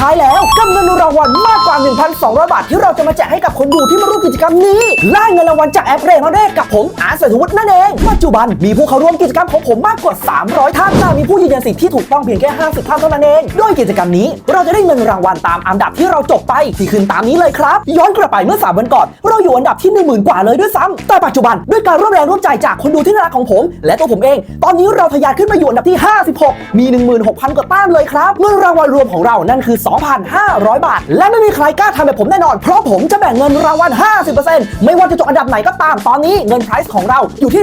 ท้ายแล้วกับเงินรางวัลมากกว่า 1,200 บาท ที่เราจะมาแจกให้กับคนดูที่มาร่วมกิจกรรมนี้ล่าเงินรางวัลจากแอปเรมาเรกับผมอาร์ตเศรษฐวุฒินั่นเองปัจจุบันมีผู้เข้าร่วมกิจกรรมของผมมากกว่า 300 ท่านและมีผู้ยืนยันสิทธิ์ที่ถูกต้องเพียงแค่ 50ท่านเท่านั้นเองโดยกิจกรรมนี้เราจะได้เงินรางวัลตามอันดับที่เราจบไปที่ขึ้นตามนี้เลยครับ ย้อนกลับไปเมื่อ 3 วันก่อน เราอยู่อันดับที่ 10,000 กว่าเลยด้วยซ้ำแต่ปัจจุบันด้วยการร่วมแรงร่วมใจจากคนดูที่น่ารักของผม และตัวผมเอง ตอนนี้เราทะยานขึ้นมาอยู่อันดับที่ 56 มี 16,000 กว่าแต้มเลยครับเงินรางวัลรวมของเรานั่นคือ2,500 บาท และไม่มีใครกล้าทำแบบผมแน่นอน เพราะผมจะแบ่งเงินรางวัล 50%ไม่ว่าจะจบอันดับไหนก็ตาม ตอนนี้เงินไพรซ์ของเราอยู่ที่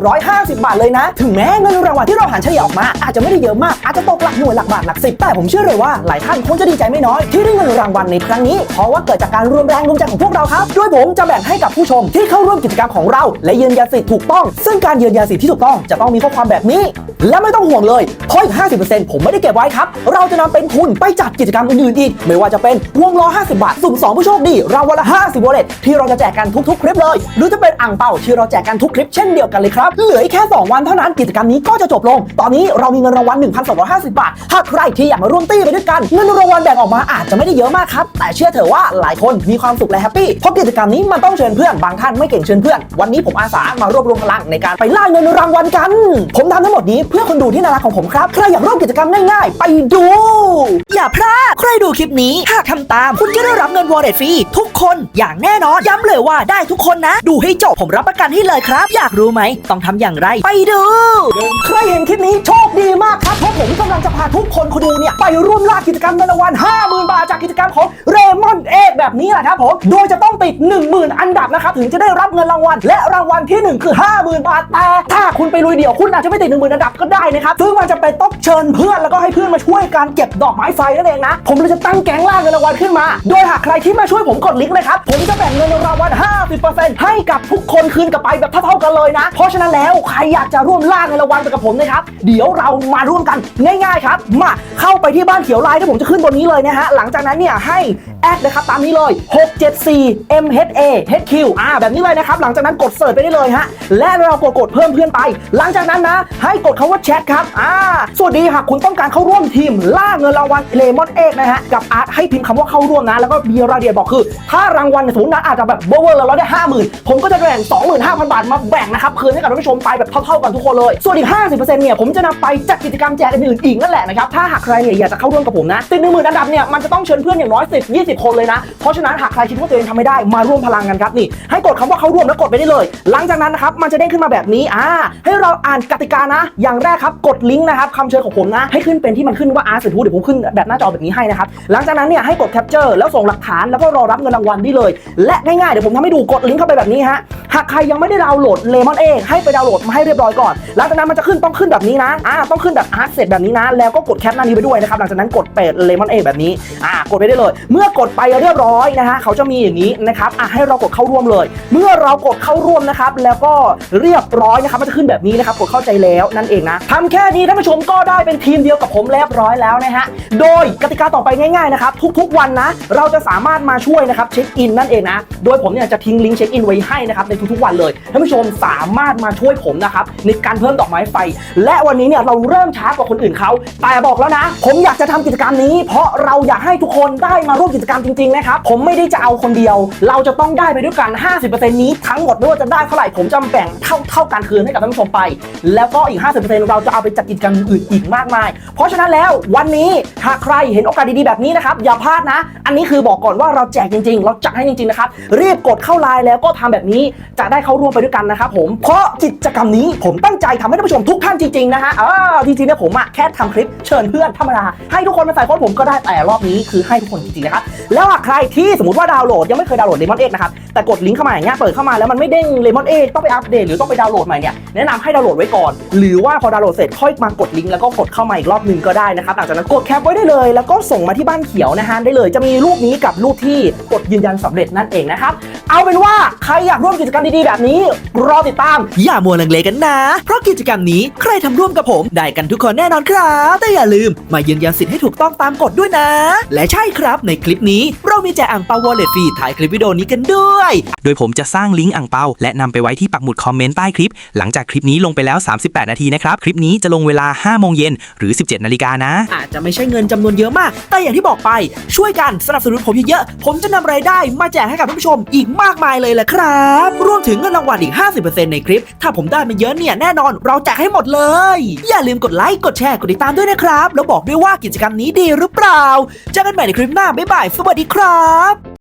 1,250 บาทเลยนะ ถึงแม้เงินรางวัลที่เราหารเฉลี่ยออกมาอาจจะไม่ได้เยอะมาก อาจจะตกหลักหน่วยหลักบาทหลักสิบแต่ผมเชื่อเลยว่าหลายท่านคงจะดีใจไม่น้อยที่ได้เงินรางวัลในครั้งนี้ เพราะว่าเกิดจากการรวมแรงรวมใจของพวกเราครับโดยผมจะแบ่งให้กับผู้ชมที่เข้าร่วมกิจกรรมของเรา และยืนยันสิทธิ์ถูกต้อง ซึ่งการยืนยันสิทธิ์ที่ถูกต้องจะต้องมีข้อความแบบนี้ และไม่ต้องห่วงเลยเพราะอีก 50%ผมไม่ได้เก็บไว้ครับ เราจะนำเป็นทุนไปจัดกิจกรรมอื่นๆอีก ไม่ว่าจะเป็นวงล้อ 50 บาท สุ่ม 2 ผู้โชคดีรางวัลละ 50วอลเล็ตที่เราจะแจกกันทุกๆ คลิปเลย หรือจะเป็นอ่างเป่าที่เราแจกกันทุกคลิปเช่นเดียวกันเลยครับ เหลืออีกแค่ 2 วันเท่านั้นกิจกรรมนี้ก็จะจบลง ตอนนี้เรามีเงินรางวัล 1,250 บาท ถ้าใครที่อยากมาร่วมตี้ไปด้วยกันเงินรางวัลแบ่งออกมาอาจจะไม่ได้เยอะมากครับแต่เชื่อเถอะว่าหลายคนมีความสุขและแฮปปี้เพราะกิจกรรมนี้มันต้องเชิญเพื่อนบางท่านไม่เก่งเชิญเพื่อน วันนี้ผมอาสามารวบรวมพลังในการไปล่าเงินรางวัลกัน ผมทำทั้งหมดนี้เพื่อคนดูที่น่ารักของผมครับใครอยากร่วมกิจกรรมง่ายๆ ไปดู อย่าพลาดใครดูคลิปนี้หากทำตาม คุณจะได้รับเงินวอลเล็ตฟรีทุกคนอย่างแน่นอน ย้ำเลยว่าได้ทุกคนนะ ดูให้จบผมรับประกันให้เลยครับ อยากรู้ไหม ต้องทำอย่างไร ไปดู ใครเห็นคลิปนี้โชคดีมากครับ เพราะผมกำลังจะพาทุกคนคนดูเนี่ยไปร่วมล่ากิจกรรมเงินรางวัล50,000 บาทจากกิจกรรมของเรมอนเอกแบบนี้แหละครับผม โดยจะต้องติด 10,000 อันดับนะครับถึงจะได้รับเงินรางวัล และรางวัลที่ 1 คือ 50,000 บาท แต่ถ้าคุณไปลุยเดี่ยวคุณอาจจะไม่ติด 10,000 อันดับก็ได้นะครับ ซึ่งมันจะเป็นต้องเชิญเพื่อนแล้วก็ให้เพื่อนมาช่วยการเก็บดอกไม้ไฟนั่นเองนะผมเลยจะตั้งแก๊งล่าเงินรางวัลขึ้นมา โดยหากใครที่มาช่วยผมกดลิงก์นะครับ ผมจะแบ่งเงินรางวัล 50%ให้กับทุกคนคืนกลับไปแบบเท่าๆกันเลยนะ เพราะฉะนั้นแล้วใครอยากจะร่วมล่าเงินรางวัลไปกับผมนะครับ เดี๋ยวเรามาร่วมกันง่ายๆครับ มาเข้าไปที่บ้านเขียวลายที่ผมจะขึ้นบนนี้เลยนะฮะ หลังจากนั้นเนี่ยให้ แอดนะครับตามนี้เลย 674 MHA HQ อ่าแบบนี้เลยนะครับ หลังจากนั้นกดเสิร์ชไปได้เลยฮะ และเรากดกดเพิ่มเพื่อนไป หลังจากนั้นนะ ให้กดคำว่าแชทครับอ่าสวัสดีหากคุณต้องการเข้าร่วมทีม ล่าเงินรางวัลเลมอนเอกนะฮะ กับอาร์ตให้พิมพ์คำว่าเข้าร่วมนะ แล้วก็มีรายละเอียดบอกคือ ถ้ารางวัลสมมตินะอาจจะแบบเบอร์เวอร์เราได้ห้าหมื่นผมก็จะแบ่ง25,000บาทมาแบ่งนะครับคืนให้กับท่านผู้ชมไปแบบเท่าๆกันทุกคนเลย ส่วนอีก 50%เนี่ยผมจะนำไปจัดกิจกรรมแจกอื่นๆอีกนั่นแหละนะครับถ้าหากใครเนี่ยอยากจะเข้าร่วมกับผมนะติดหนึ่งหมื่นอันดับเนี่ยมันจะต้องเชิญเพื่อนอย่างน้อย10 20คนเลยนะ เพราะฉะนั้นหากใครคิดว่าตัวเองทำไม่ได้มาร่วมพลังกันครับนี่ให้กดคำว่าเข้าร่วมแล้วกดไปได้เลย หลังจากนั้นนะครับมันจะเด้งขึ้นมาแบบนี้อ่าให้เราอ่านกติกานะ อย่างแรกครับกดลิงก์นะครับคำเชิญของผมนะ ให้ขึ้นเป็นที่มันขึ้นว่าอาร์ตเสร็จพูเดี๋ยวผมขึ้นแบบหน้าจอแบบนี้ให้นะครับหลังจากนั้นเนี่ยให้กดแคปเจอร์แล้วส่งหลักฐานแล้วก็รอรับเงินรางวัลได้เลย และง่ายๆเดี๋ยวผมทำให้ดูกดลิงก์เข้าไปแบบนี้ฮะหากใครยังไม่ได้ดาวน์โหลดเลมอนเองให้ไปดาวน์โหลดมาให้เรียบร้อยก่อน หลังจากนั้นมันจะขึ้นต้องขึ้นแบบนี้นะอ่าต้องขึ้นแบบอาร์ตเสร็จแบบนี้นะ แล้วก็กดแคปหน้านี้ไปด้วยนะครับหลังจากนั้นกดเป็ดเลมอนเองแบบนี้อ่ากดไปได้เลย เมื่อกดไปเรียบร้อยนะฮะเขาจะมีอย่างนี้นะครับอะให้เรากดเข้าร่วมเลย เมื่อเรากดเข้าร่วมนะครับแล้วก็เรียบร้อยนะครับมันจะขึ้นแบบนี้นะครับกดเข้าใจแล้วนั่นเองนะทำแค่นี้ท่านผู้ชมก็ได้เป็นทีมเดียวกับผมเรียบร้อยแล้วนะฮะโดยกติกาต่อไปง่ายๆนะครับทุกๆวันนะเราจะสามารถมาช่วยนะครับเช็คอินนั่นเองนะโดยผมเนี่ยจะทิ้งลิงก์เช็คอินไว้ให้นะครับในทุกๆวันเลยท่านผู้ชมสามารถมาช่วยผมนะครับในการเพิ่มดอกไม้ไฟ และวันนี้เนี่ยเราเริ่มช้ากว่าคนอื่นเขาแต่บอกแล้วนะ ผมอยากจะทำกิจกรรมนี้ เพราะเราอยากให้ทุกคนได้มาร่วมกิจกรรมจริงๆนะครับ ผมไม่ได้จะเอาคนเดียว เราจะต้องได้ไปด้วยกัน 50%นี้ทั้งหมดไม่ว่าจะได้เท่าไหร่ผมจะแบ่งเท่าเท่ากันคืนให้กับท่านผู้ชมไป แล้วก็อีก 50%เราจะเอาไปจัดกิจกรรมอื่นอีกมากมาย เพราะฉะนั้นแล้ววันนี้หากใครเห็นโอกาสดีๆแบบนี้นะครับอย่าพลาดนะ อันนี้คือบอกก่อนว่าเราแจกจริง ๆ เราจัดให้จริงๆนะครับรีบกดเข้าไลน์แล้วก็ทำแบบนี้จะได้เข้าร่วมไปด้วยกันนะครับผมเพราะกิจกรรมนี้ผมตั้งใจทำให้ท่านผู้ชมทุกท่านจริงๆนะฮะอ่าจริงๆเนี่ยผมอะแค่ทำคลิปเชิญเพื่อนธรรมดาให้ทุกคนมาใส่โค้ดผมก็ได้แต่รอบนี้คือให้ทุกคนจริงๆนะครับแล้วใครที่สมมติว่าดาวน์โหลดยังไม่เคยดาวน์โหลดเลมอนเอ็กนะครับแต่กดลิงก์เข้ามาอย่างเงี้ยเปิดเข้ามาแล้วมันไม่เด้งเลมอนเอ็กต้องไปอัปเดตหรือต้องไปดาวน์โหลดใหม่เนี่ยแนะนำให้ดาวน์โหลดไว้ก่อน หรือว่าพอดาวน์โหลดเสร็จค่อยมากดลิงก์แล้วก็กดเข้ามาอีกรอบหนึ่งก็ได้นะครับหลังจากนั้นกดแคปไว้ได้เลย แล้วก็ส่งมาที่บ้านเขียวนะฮะได้เลย จะมีรูปนี้กับรูปที่กดยืนยันสำเร็จนั่นเองนะครับเอาเป็นว่าใครอยากร่วมกิจกรรมดีๆแบบนี้รอติดตาม อย่ามัวลังเลกันนะ เพราะกิจกรรมนี้ใครทำร่วมกับผมได้กันทุกคนแน่นอนครับ แต่อย่าลืมมายืนยันสิทธิ์ให้ถูกต้องตามกฎด้วยนะ และใช่ครับในคลิปนี้เรามีแจกอ่างเปาวอลเล็ตฟรีถ่ายคลิปวิดีโอนี้กันด้วยด้วย โดยผมจะสร้างลิงก์อ่างเปาและนำไปไว้ที่ปักหมุดคอมเมนต์ใต้คลิป หลังจากคลิปนี้ลงไปแล้ว 38 นาทีนะครับ คลิปนี้จะลงเวลา 5 โมงเย็นหรือ 17 นาฬิกานะ อาจจะไม่ใช่เงินจำนวนเยอะมาก แต่อย่างที่บอกไปช่วยกันสนับสนุนผมเยอะๆผมจะนำรายได้มาแจกให้กับท่านผู้ชมอีกมากมายเลยแหละครับรวมถึงเงินรางวัลอีก 50%ในคลิป ถ้าผมได้มาเยอะเนี่ยแน่นอนเราแจกให้หมดเลย อย่าลืมกดไลค์กดแชร์กดติดตามด้วยนะครับแล้วบอกด้วยว่ากิจกรรมนี้ดีหรือเปล่าเจอกันใหม่ในคลิปหน้าบ๊ายบายสวัสดีครับ